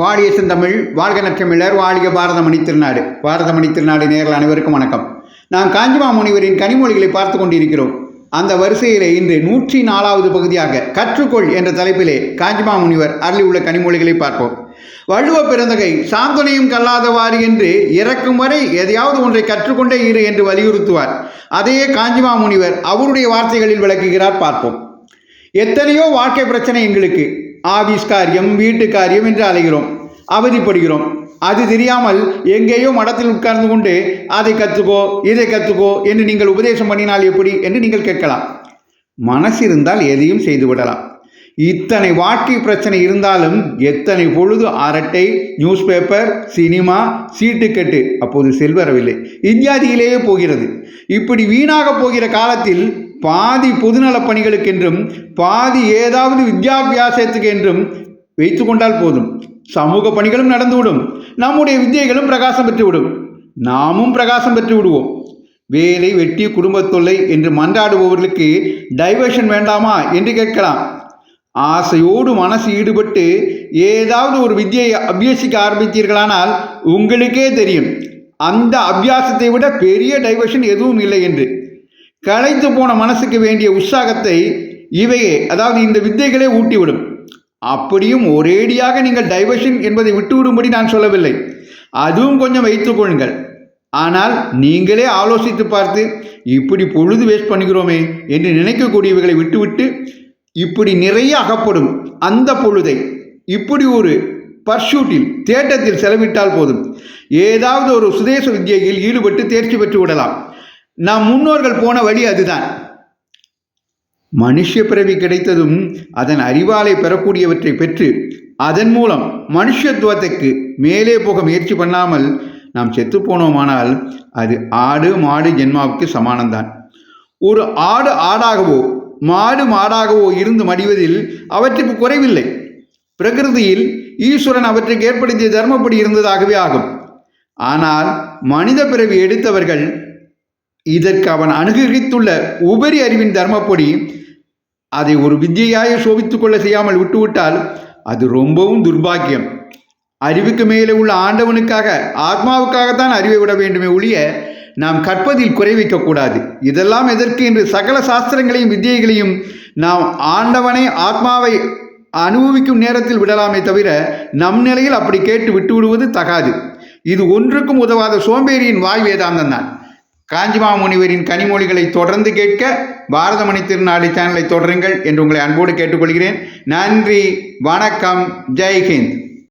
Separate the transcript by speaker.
Speaker 1: வாழிய செந்தமிழ் வாழ்க நற்றமிழர் வாழிய பாரதமணி திருநாடு. பாரதமணி திருநாடு நேரில் அனைவருக்கும் வணக்கம். நாம் காஞ்சிமா முனிவரின் கனிமொழிகளை பார்த்து கொண்டிருக்கிறோம். அந்த வரிசையிலே இன்று நூற்றி நாலாவது பகுதியாக கற்றுக்கொள் என்ற தலைப்பிலே காஞ்சிமா முனிவர் அருளியுள்ள கனிமொழிகளை பார்ப்போம். வள்ளுவ பிறந்தகை சாந்தனையும் கல்லாதவாறு என்று இறக்கும் வரை எதையாவது ஒன்றை கற்றுக்கொண்டே இரு என்று வலியுறுத்துவார். அதையே காஞ்சிமா முனிவர் அவருடைய வார்த்தைகளில் விளக்குகிறார் பார்ப்போம். எத்தனையோ வாழ்க்கை பிரச்சனை எங்களுக்கு. ஆபீஸ் காரியம் வீட்டு காரியம் என்று அலைகிறோம் அவதிப்படுகிறோம். அது தெரியாமல் எங்கேயோ மடத்தில் உட்கார்ந்து கொண்டு அதை கற்றுக்கோ இதை கற்றுக்கோ என்று நீங்கள் உபதேசம் பண்ணினால் எப்படி என்று நீங்கள் கேட்கலாம். மனசு இருந்தால் எதையும் செய்து விடலாம். இத்தனை வாழ்க்கை பிரச்சனை இருந்தாலும் எத்தனை பொழுது அரட்டை நியூஸ் பேப்பர் சினிமா சீட்டுக்கட்டு அப்போது செல்வரவில்லை. இந்தியாதியிலேயே போகிறது. இப்படி வீணாக போகிற காலத்தில் பாதி பொதுநலப் பணிகளுக்கென்றும் பாதி ஏதாவது வித்யாபியாசத்துக்கு என்றும் வைத்து கொண்டால் போதும். சமூக பணிகளும் நடந்துவிடும். நம்முடைய வித்தியைகளும் பிரகாசம் பெற்றுவிடும். நாமும் பிரகாசம் பெற்று விடுவோம் வேலை வெட்டி குடும்பத் தொல்லை என்று மன்றாடுபவர்களுக்கு டைவர்ஷன் வேண்டாமா என்று கேட்கலாம். ஆசையோடு மனசு ஈடுபட்டு ஏதாவது ஒரு வித்தியை அபியசிக்க ஆரம்பித்தீர்களானால் உங்களுக்கே தெரியும். அந்த அபியாசத்தை விட பெரிய டைவர்ஷன் எதுவும் இல்லை என்று. களைத்து போன மனசுக்கு வேண்டிய உற்சாகத்தை இவையே அதாவது இந்த வித்தைகளே ஊட்டிவிடும். அப்படியும் ஒரேடியாக நீங்கள் டைவர்ஷன் என்பதை விட்டுவிடும்படி நான் சொல்லவில்லை. அதுவும் கொஞ்சம் வைத்துக் கொள்ளுங்கள். ஆனால் நீங்களே ஆலோசித்து பார்த்து இப்படி பொழுது வேஸ்ட் பண்ணுகிறோமே என்று நினைக்கக்கூடியவைகளை விட்டுவிட்டு இப்படி நிறைய அகப்படும் அந்த பொழுதை இப்படி ஒரு பர்ஷூட்டில் தேட்டத்தில் செலவிட்டால் போதும். ஏதாவது ஒரு சுதேச வித்தியையில் ஈடுபட்டு தேர்ச்சி பெற்று விடலாம். நாம் முன்னோர்கள் போன வழி அதுதான். மனுஷ பிறவி கிடைத்ததும் அதன் அறிவாலை பெறக்கூடியவற்றை பெற்று அதன் மூலம் மனுஷத்துவத்துக்கு மேலே போக முயற்சி பண்ணாமல் நாம் செத்து போனோமானால் அது ஆடு மாடு ஜென்மாவுக்கு சமானம்தான். ஒரு ஆடு ஆடாகவோ மாடு மாடாகவோ இருந்து மடிவதில் அவற்றுக்கு குறைவில்லை. பிரகிருதியில் ஈஸ்வரன் அவற்றுக்கு ஏற்படுத்திய தர்மப்படி இருந்ததாகவே ஆகும். ஆனால் மனித பிறவி எடுத்தவர்கள் இதற்கு அவன் அனுகிரகித்துள்ள உபரி அறிவின் தர்மப்படி அதை ஒரு வித்தியாய சோபித்துக் கொள்ள செய்யாமல் விட்டுவிட்டால் அது ரொம்பவும் துர்பாக்கியம் அறிவுக்கு மேலே உள்ள ஆண்டவனுக்காக ஆத்மாவுக்காகத்தான் அறிவை விட வேண்டுமே ஒழிய நாம் கற்பதில் குறை வைக்கக்கூடாது. இதெல்லாம் எதற்கு என்று சகல சாஸ்திரங்களையும் வித்தியைகளையும் நாம் ஆண்டவனை ஆத்மாவை அனுபவிக்கும் நேரத்தில் விடலாமே தவிர நம் நிலையில் அப்படி கேட்டு விட்டு விடுவது தகாது. இது ஒன்றுக்கும் உதவாத சோம்பேறியின் வாய் வேதாந்தம் தான் காஞ்சிமா முனிவரின் கனிமொழிகளை தொடர்ந்து கேட்க பாரதமணி திருநாடு சேனலை தொடருங்கள் என்று உங்களை அன்போடு கேட்டுக்கொள்கிறேன். நன்றி வணக்கம் ஜெய்ஹிந்த்